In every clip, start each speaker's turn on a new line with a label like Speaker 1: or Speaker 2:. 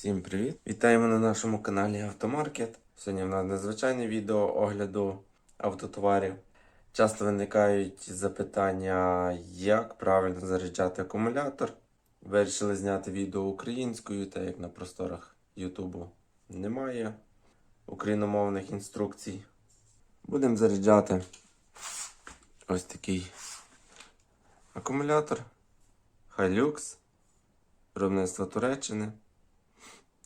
Speaker 1: Всім привіт! Вітаємо на нашому каналі Автомаркет. Сьогодні в нас незвичайне відео огляду автотоварів. Часто виникають запитання, як правильно заряджати акумулятор. Вирішили зняти відео українською, так як на просторах Ютубу немає україномовних інструкцій. Будемо заряджати ось такий акумулятор Hilux виробництва Туреччини.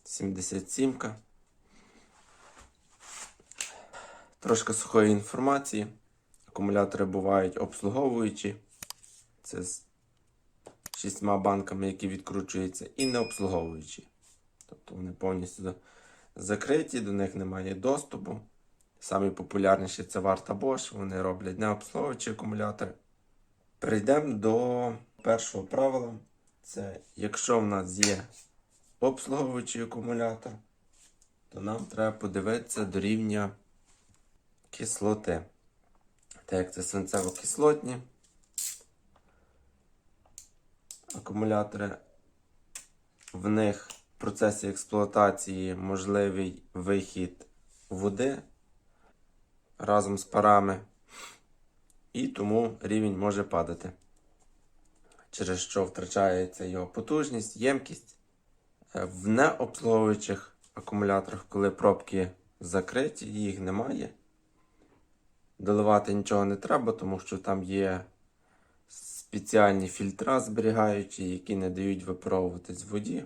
Speaker 1: 77-ка. Трошки сухої інформації. Акумулятори бувають обслуговуючі. Це з шістьма банками, які відкручуються, і не обслуговуючі. Тобто вони повністю закриті, до них немає доступу. Самі популярніші це Варта Bosch, вони роблять необслуговуючі акумулятори. Перейдемо до першого правила. Це якщо в нас є обслуговуючий акумулятор, то нам треба подивитися до рівня кислоти. Так як це свинцево-кислотні акумулятори, в них в процесі експлуатації можливий вихід води разом з парами, і тому рівень може падати, через що втрачається його потужність, ємкість. Е, В необслуговуючих акумуляторах, коли пробки закриті, їх немає. Доливати нічого не треба, тому що там є спеціальні фільтра зберігаючі, які не дають випаровуватись в воді.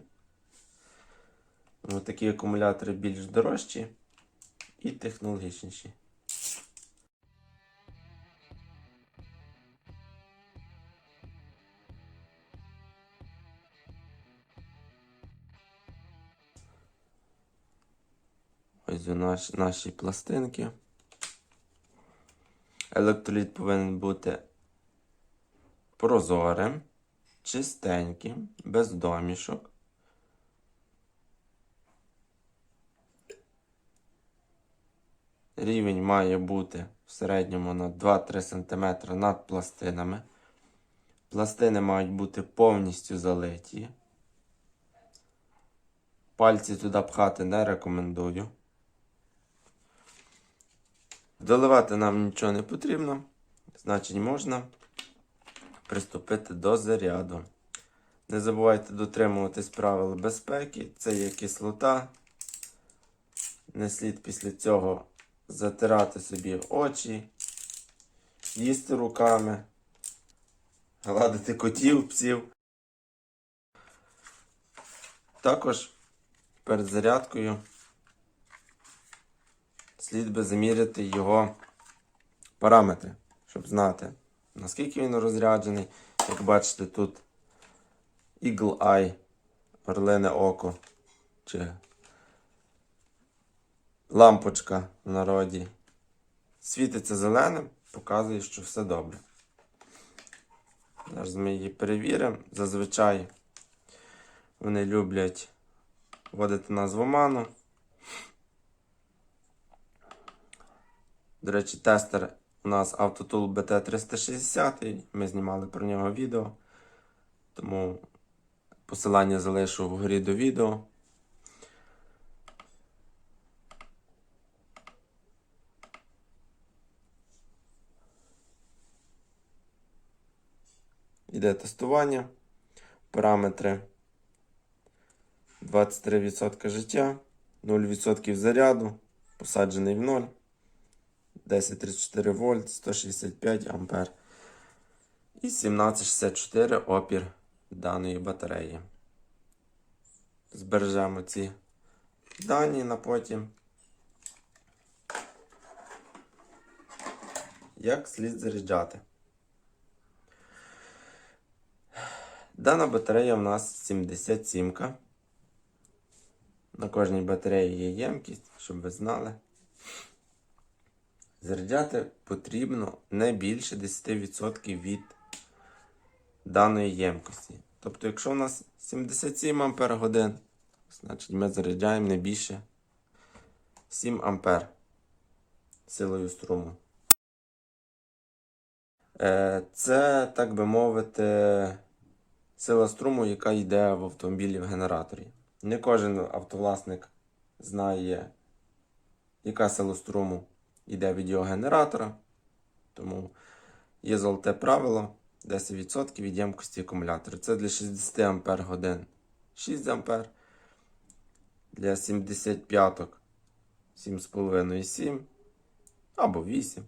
Speaker 1: Ось такі акумулятори більш дорожчі і технологічніші. Ось наш, наші пластинки. Електроліт повинен бути прозорим, чистеньким, без домішок. Рівень має бути в середньому на 2-3 см над пластинами. Пластини мають бути повністю залиті. Пальці туди пхати не рекомендую. Доливати нам нічого не потрібно, значить можна приступити до заряду. Не забувайте дотримуватись правил безпеки, це є кислота. Не слід після цього затирати собі очі, їсти руками, гладити котів, псів. Також перед зарядкою слід би заміряти його параметри, щоб знати, наскільки він розряджений. Як бачите, тут Eagle Eye, орлине око, чи лампочка в народі. Світиться зеленим, показує, що все добре. Зараз ми її перевіримо. Зазвичай вони люблять вводити нас в оману. До речі, тестер у нас Autotool BT360. Ми знімали про нього відео. Тому посилання залишу вгорі до відео. Іде тестування. Параметри 23% життя, 0% заряду, посаджений в 0. 1034 вольт, 165 ампер і 1764 опір даної батареї. Збережемо ці дані на потім. Як слід заряджати? Дана батарея в нас 77. -ка. На кожній батареї є ємкість, щоб ви знали. Заряджати потрібно не більше 10% від даної ємкості. Тобто, якщо у нас 77 Ампер годин, значить ми заряджаємо не більше 7 Ампер силою струму. Е, Це, так би мовити, сила струму, яка йде в автомобілі в генераторі. Не кожен автовласник знає, яка сила струму йде від його генератора. Тому є золоте правило 10% від ємкості акумулятора. Це для 60 ампер годин 6 ампер. Для 75 7,5 7 або 8.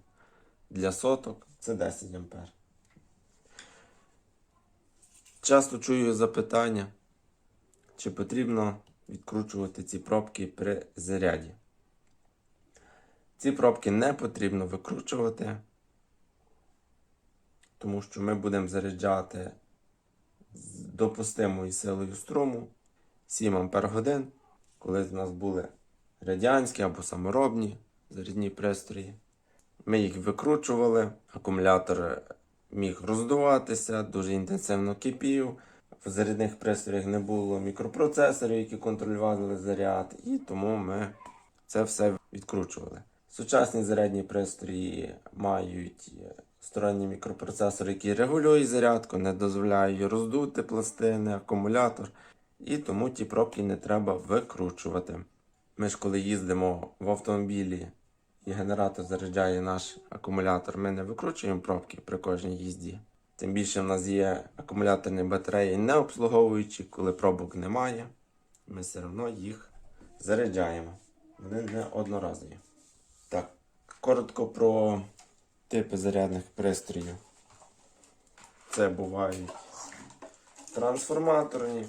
Speaker 1: Для соток це 10 ампер. Часто чую запитання, чи потрібно відкручувати ці пробки при заряді. Ці пробки не потрібно викручувати, тому що ми будемо заряджати з допустимою силою струму 7 Ампер годин, коли в нас були радянські або саморобні зарядні пристрої. Ми їх викручували, акумулятор міг роздуватися, дуже інтенсивно кипів. В зарядних пристроях не було мікропроцесорів, які контролювали заряд, і тому ми це все відкручували. Сучасні зарядні пристрої мають сторонні мікропроцесори, які регулюють зарядку, не дозволяють роздути пластини, акумулятор, і тому ті пробки не треба викручувати. Ми ж коли їздимо в автомобілі і генератор заряджає наш акумулятор, ми не викручуємо пробки при кожній їзді. Тим більше в нас є акумуляторні батареї не обслуговуючі, коли пробок немає, ми все одно їх заряджаємо. Вони не одноразові. Коротко про типи зарядних пристроїв. Це бувають трансформаторні.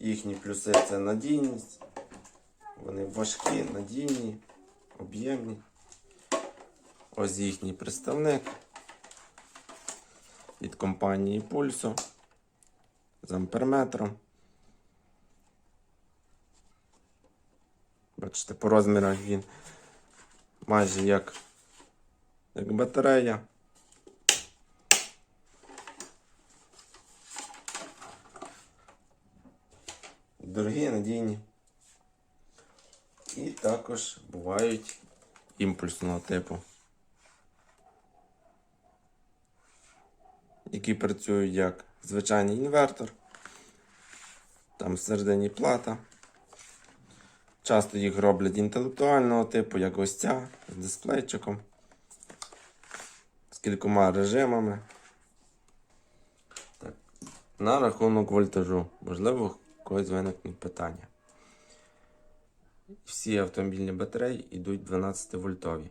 Speaker 1: Їхні плюси це надійність. Вони важкі, надійні, об'ємні. Ось їхній представник від компанії Pulso з амперметром. Бачите, по розмірах він майже як, як батарея. Дорогі, надійні. І також бувають імпульсного типу. Які працюють як звичайний інвертор. Там всередині плата. Часто їх роблять інтелектуального типу, як ось ця з дисплейчиком. З кількома режимами. Так. На рахунок вольтажу. Можливо, когось виникнуть питання. Всі автомобільні батареї йдуть 12 вольтові.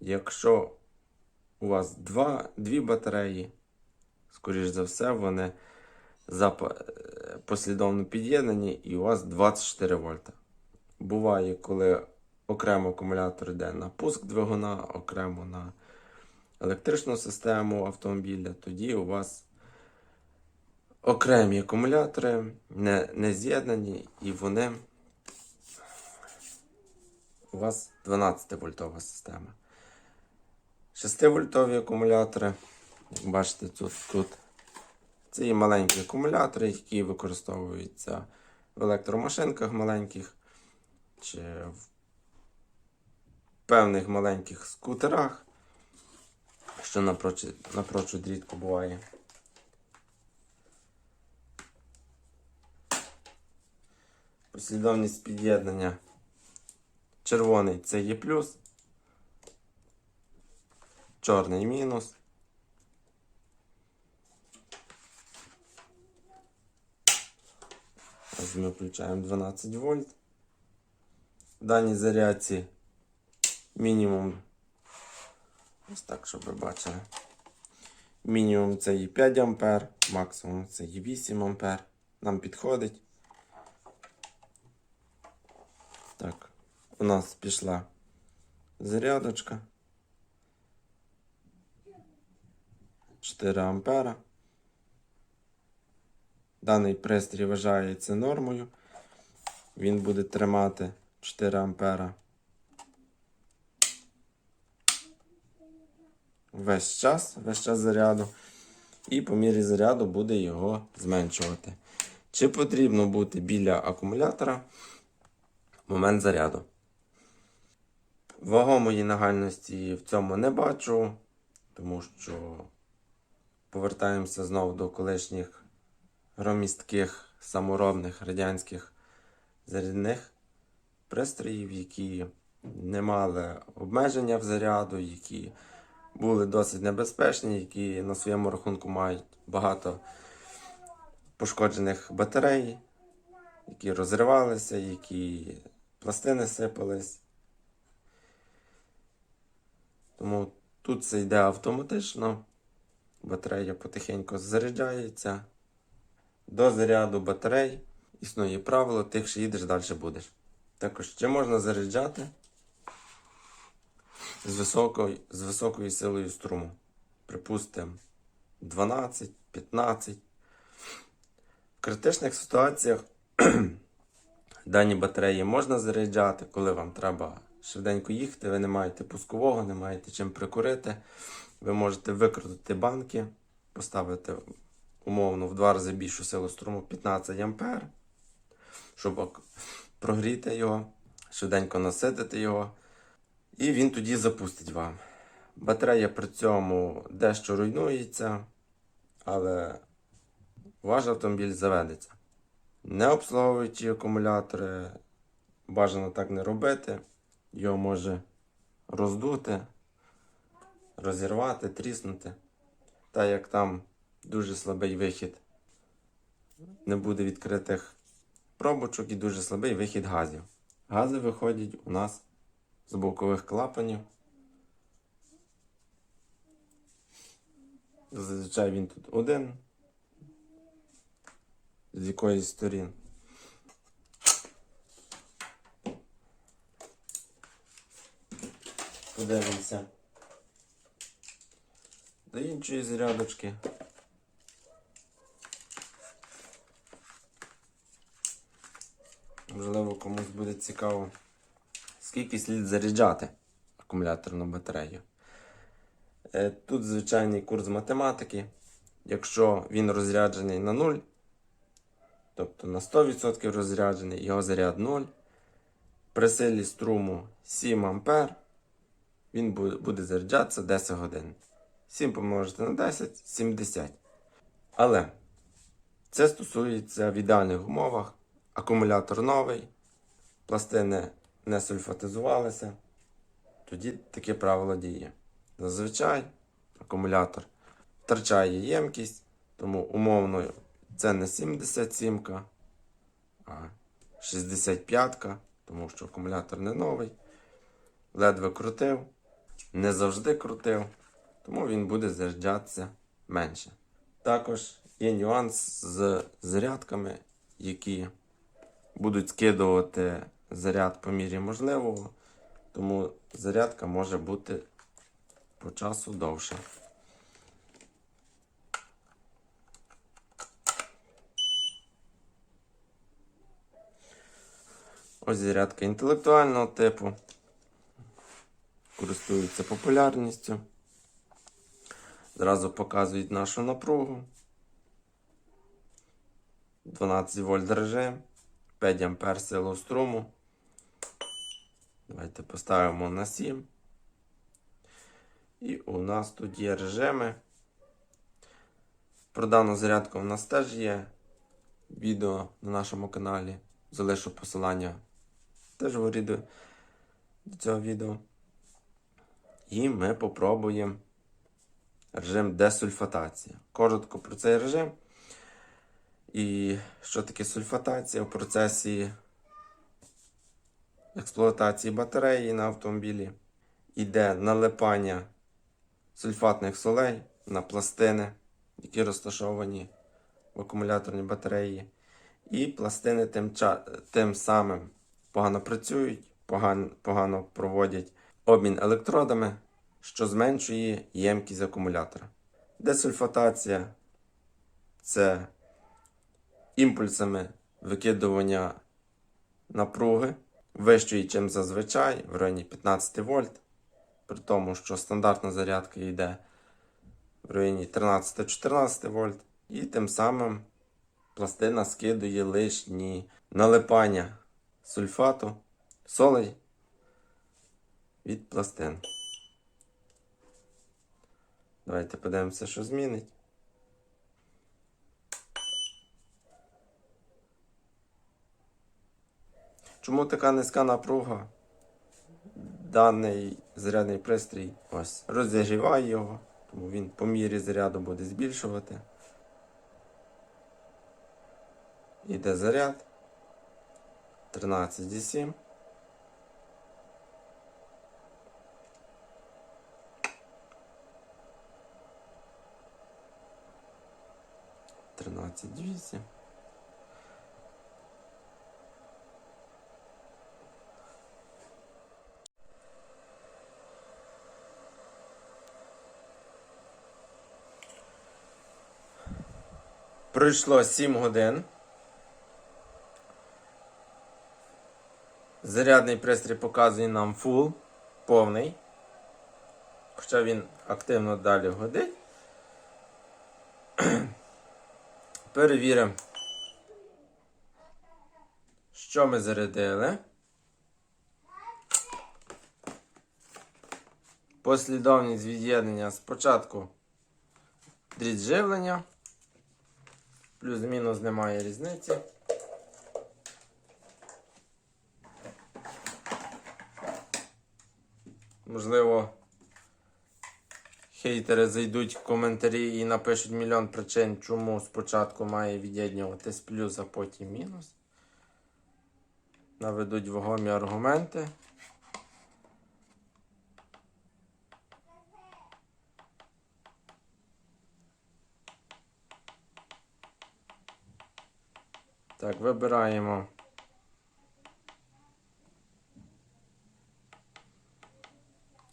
Speaker 1: Якщо у вас два, дві батареї, скоріш за все, вони е, послідовно під'єднані і у вас 24 вольта. Буває, коли окремо акумулятор йде на пуск двигуна, окремо на електричну систему автомобіля, тоді у вас окремі акумулятори не, не з'єднані і вони у вас 12 вольтова система. 6 вольтові акумулятори, як бачите, тут, тут це є маленькі акумулятори, які використовуються в електромашинках маленьких чи в певних маленьких скутерах, що напрочуд, напрочуд рідко буває. Послідовність під'єднання. Червоний це є плюс, чорний мінус. Ми включаємо 12 вольт. В даній зарядці мінімум. Ось так, щоб ви бачили. Мінімум це є 5 ампер, максимум це є 8 ампер. Нам підходить. Так, у нас пішла зарядочка. 4 ампера. Даний пристрій вважається нормою. Він буде тримати 4 ампера. Весь час, весь час заряду. І по мірі заряду буде його зменшувати. Чи потрібно бути біля акумулятора момент заряду? Вагомої нагальності в цьому не бачу, тому що повертаємося знову до колишніх громістких саморобних радянських зарядних пристроїв, які не мали обмеження в заряду, які були досить небезпечні, які на своєму рахунку мають багато пошкоджених батарей, які розривалися, які пластини сипались. Тому тут це йде автоматично. Батарея потихеньку заряджається. До заряду батарей існує правило, тихше їдеш, далі будеш. Також чи можна заряджати з високою, з високою силою струму. Припустимо, 12, 15. В критичних ситуаціях дані батареї можна заряджати, коли вам треба швиденько їхати, ви не маєте пускового, не маєте чим прикурити. Ви можете викрутити банки, поставити умовно в два рази більшу силу струму 15 А, щоб прогріти його, швиденько наситити його, і він тоді запустить вам. Батарея при цьому дещо руйнується, але ваш автомобіль заведеться. Не обслуговуючи акумулятори, бажано так не робити. Його може роздути, розірвати, тріснути. Та як там дуже слабий вихід, не буде відкритих пробочок і дуже слабий вихід газів. Гази виходять у нас з бокових клапанів. Зазвичай він тут один. З якоїсь сторін. Подивимося. До іншої зарядочки. Можливо, комусь буде цікаво, скільки слід заряджати акумуляторну батарею. Е, Тут звичайний курс математики. Якщо він розряджений на 0, тобто на 100% розряджений, його заряд 0. При силі струму 7 А він буде заряджатися 10 годин. 7 помножити на 10 70. Але це стосується в ідеальних умовах. Акумулятор новий, пластини не сульфатизувалися. Тоді таке правило діє. Зазвичай акумулятор втрачає ємкість, тому умовно це не 77, а 65, тому що акумулятор не новий. Ледве крутив, не завжди крутив, тому він буде заряджатися менше. Також є нюанс з зарядками, які будуть скидувати заряд по мірі можливого, тому зарядка може бути по часу довше. Ось зарядка інтелектуального типу. Користується популярністю. Зразу показують нашу напругу. 12 вольт режим, 5 ампер силу струму. Давайте поставимо на 7. І у нас тут є режими. Про дану зарядку у нас теж є відео на нашому каналі. Залишу посилання теж в оріду до цього відео. І ми попробуємо режим десульфатація. Коротко про цей режим. І що таке сульфатація в процесі експлуатації батареї на автомобілі. Іде налипання сульфатних солей на пластини, які розташовані в акумуляторній батареї. І пластини тим, тим самим погано працюють, погано, погано проводять обмін електродами, що зменшує ємкість акумулятора. Десульфатація це імпульсами викидування напруги вищої, ніж зазвичай, в районі 15 вольт. При тому, що стандартна зарядка йде в районі 13-14 вольт. І тим самим пластина скидує лишні налипання сульфату, солей від пластин. Давайте подивимося, що змінить. Чому така низька напруга? Даний зарядний пристрій ось розігріває його, тому він по мірі заряду буде збільшувати. Іде заряд. 13,7. Тринадцять двісті. Пройшло 7 годин. Зарядний пристрій показує нам фул, повний. Хоча він активно далі годить. Перевіримо, що ми зарядили. Послідовність від'єднання спочатку дріт живлення. Плюс-мінус немає різниці. Можливо, хейтери зайдуть в коментарі і напишуть мільйон причин, чому спочатку має від'єднюватись плюс, а потім мінус. Наведуть вагомі аргументи. Так, вибираємо.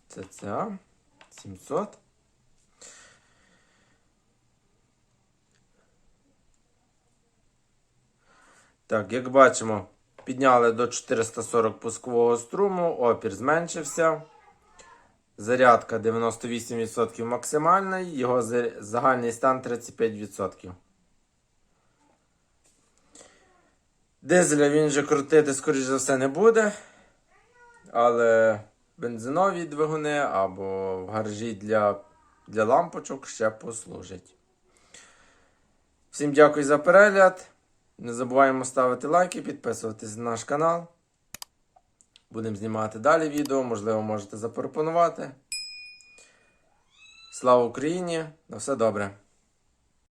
Speaker 1: ЦЦА 700. Так, як бачимо, підняли до 440 пускового струму, опір зменшився. Зарядка 98% максимальний, його загальний стан 35%. Дизеля він вже крутити, скоріш за все, не буде. Але бензинові двигуни або в гаражі для, для лампочок ще послужать. Всім дякую за перегляд. Не забуваємо ставити лайки, підписуватись на наш канал. Будемо знімати далі відео, можливо, можете запропонувати. Слава Україні! На все добре!